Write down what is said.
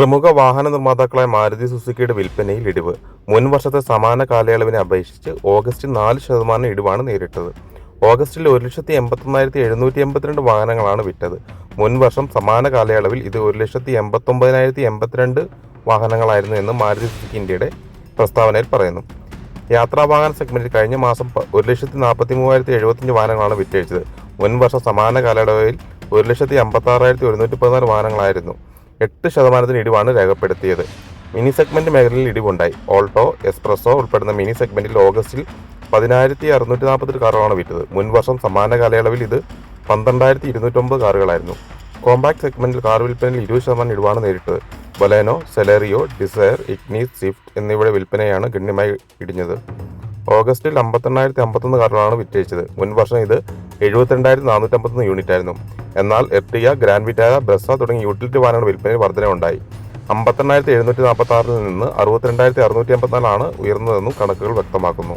പ്രമുഖ വാഹന നിർമ്മാതാക്കളായ മാരുതി സുസുക്കിയുടെ വിൽപ്പനയിൽ ഇടിവ്. മുൻ വർഷത്തെ സമാന കാലയളവിനെ അപേക്ഷിച്ച് ഓഗസ്റ്റ് നാല് ശതമാനം ഇടിവാണ് നേരിട്ടത്. ഓഗസ്റ്റിൽ ഒരു ലക്ഷത്തി എൺപത്തൊന്നായിരത്തി എഴുന്നൂറ്റി എൺപത്തിരണ്ട് വാഹനങ്ങളാണ് വിറ്റത്. മുൻ വർഷം സമാന കാലയളവിൽ ഇത് ഒരു ലക്ഷത്തി എൺപത്തൊമ്പതിനായിരത്തി എൺപത്തിരണ്ട് വാഹനങ്ങളായിരുന്നു എന്ന് മാരുതി സുസുക്കി ഇന്ത്യയുടെ പ്രസ്താവനയിൽ പറയുന്നു. യാത്രാവാഹന സെഗ്മെന്റിൽ കഴിഞ്ഞ മാസം ഒരു ലക്ഷത്തി നാൽപ്പത്തി മൂവായിരത്തി എഴുപത്തഞ്ച് വാഹനങ്ങളാണ് വിറ്റഴിച്ചത്. മുൻ വർഷം സമാന കാലയളവിൽ ഒരു ലക്ഷത്തി അമ്പത്തി ആറായിരത്തി ഒരുന്നൂറ്റി പതിനാല് വാഹനങ്ങളായിരുന്നു. എട്ട് ശതമാനത്തിന് ഇടിവാണ് രേഖപ്പെടുത്തിയത്. മിനി സെഗ്മെന്റ് മേഖലയിൽ ഇടിവുണ്ടായി. ഓൾട്ടോ എക്സ്പ്രസോ ഉൾപ്പെടുന്ന മിനി സെഗ്മെന്റിൽ ഓഗസ്റ്റിൽ പതിനായിരത്തി അറുന്നൂറ്റി നാൽപ്പത്തെട്ട് കാറുകളാണ് വിറ്റത്. മുൻ വർഷം സമാന കാലയളവിൽ ഇത് പന്ത്രണ്ടായിരത്തി ഇരുന്നൂറ്റൊമ്പത് കാറുകളായിരുന്നു. കോമ്പാക്ട് സെഗ്മെന്റിൽ കാർ വിൽപ്പനയിൽ ഇരുപത് ശതമാനം ഇടിവാണ് നേരിട്ടത്. Baleno Celerio Dzire Ignis Swift എന്നിവയുടെ വിൽപ്പനയാണ് ഗണ്യമായി ഇടിഞ്ഞത്. ഓഗസ്റ്റിൽ അമ്പത്തെണ്ണായിരത്തി അമ്പത്തൊന്ന് കാറുകളാണ് വിറ്റഴിച്ചത്. മുൻ വർഷം ഇത് എഴുപത്തിരണ്ടായിരത്തി നാനൂറ്റി അമ്പത്തൊന്ന് യൂണിറ്റ് ആയിരുന്നു. എന്നാൽ എർട്ടിയ ഗ്രാൻഡ് വിറ്റാര ബ്രസ തുടങ്ങിയ യൂട്ടിലിറ്റി വാഹനങ്ങളുടെ വിൽപ്പനയിൽ വർധനവുണ്ടായി അമ്പത്തെണ്ണായിരത്തി എഴുന്നൂറ്റി നാൽപ്പത്തി ആറിൽ നിന്ന് അറുപത്തിരണ്ടായിരത്തി അറുന്നൂറ്റി അമ്പത്തിനാലാണ് ഉയർന്നതെന്നും കണക്കുകൾ വ്യക്തമാക്കുന്നു.